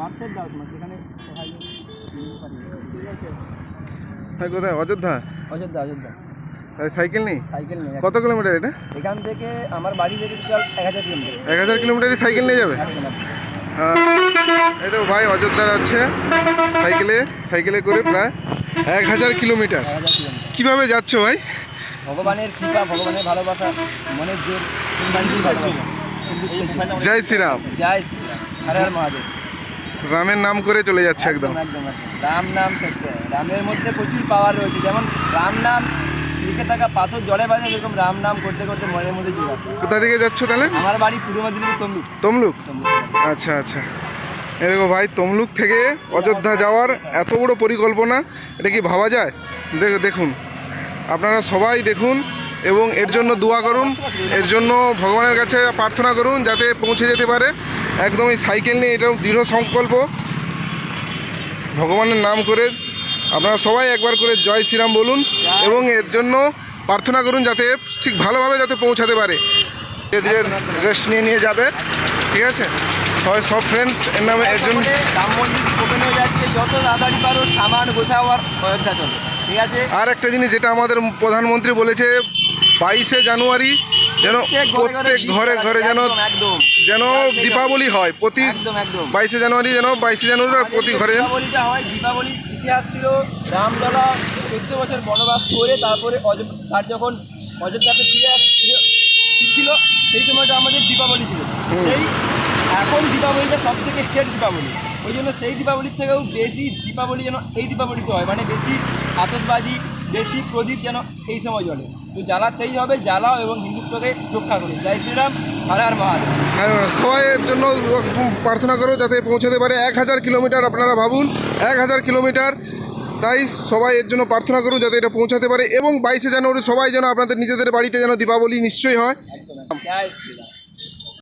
দাও তোমার সেখানে কোথায়? অযোধ্যা? অযোধ্যা সাইকেল নেই? সাইকেল নিয়ে কত কিলোমিটার এটা? এখান থেকে আমার বাড়ি থেকে এক হাজার কিলোমিটার। এক হাজার কিলোমিটারই সাইকেল নিয়ে যাবে। এই তো ভাই অযোধ্যা যাচ্ছে। সাইকেলে সাইকেলে করে প্রায় এক হাজার কিলোমিটার। কীভাবে যাচ্ছ ভাই? ভগবানের কৃপা ভগবানের ভালোবাসা মনের জোর জয় শ্রীরাম। জয় হরে হর মহাদেব। রামের নাম করে চলে যাচ্ছে একদম একদম। রাম নাম রামের মধ্যে প্রচুর পাওয়ার রয়েছে। যেমন রাম নাম লিখে থাকা পাথর জলে বাজে এরকম রাম নাম করতে করতে মনের মধ্যে আছে কোথা থেকে যাচ্ছ তাহলে? আমার বাড়ি পূর্ব মেদিনীপুর তমলুক। তমলুক? আচ্ছা আচ্ছা। দেখো ভাই তমলুক থেকে অযোধ্যা যাওয়ার এত বড় পরিকল্পনা এটা কি ভাবা যায়? দেখ দেখুন। আপনারা সবাই দেখুন এবং এর জন্য দোয়া করুন এর জন্য ভগবানের কাছে প্রার্থনা করুন যাতে পৌঁছে যেতে পারে। একদম এই সাইকেল নিয়ে এটাও দৃঢ় সংকল্প। ভগবানের নাম করে আপনারা সবাই একবার করে জয় শ্রীরাম বলুন এবং এর জন্য প্রার্থনা করুন যাতে ঠিক ভালোভাবে যাতে পৌঁছাতে পারে। ধীরে ধীরে রেস্ট নিয়ে নিয়ে যাবে ঠিক আছে? সবাই সব ফ্রেন্ডস এর নামে আছে আর একটা জিনিস যেটা আমাদের প্রধানমন্ত্রী বলেছে বাইশে জানুয়ারি যেন প্রত্যেক ঘরে ঘরে যেন যেন দীপাবলি হয়। প্রতি বাইশে জানুয়ারি যেন বাইশে জানুয়ারি প্রতি ঘরে দীপাবলিটা হয় দীপাবলির ইতিহাস ছিল রামলালা চোদ্দ বছর বনবাস করে তারপরে তার যখন অযোধ্যাতে ফিরে ছিল সেই সময়টা আমাদের দীপাবলি ছিল। সেই এখন দীপাবলিটা সব থেকে শেষ দীপাবলি। ওই জন্য সেই দীপাবলির থেকেও বেশি দীপাবলি যেন এই দীপাবলিতে হয়। মানে বেশি আতসবাজি বেশি প্রদীপ যেন এই সময় জ্বলে। তো জ্বালাতেই হবে জ্বালাও এবং হিন্দুত্বকে রক্ষা করুন জয় শ্রীরাম হর হর মহাদেব। আর সবাই এর জন্য প্রার্থনা করো যাতে পৌঁছাতে পারে। এক হাজার কিলোমিটার আপনারা ভাবুন এক হাজার কিলোমিটার। তাই সবাই এর জন্য প্রার্থনা করুন যাতে এটা পৌঁছাতে পারে এবং বাইশে জানুয়ারি সবাই যেন আপনাদের নিজেদের বাড়িতে যেন দীপাবলি নিশ্চয়ই হয়।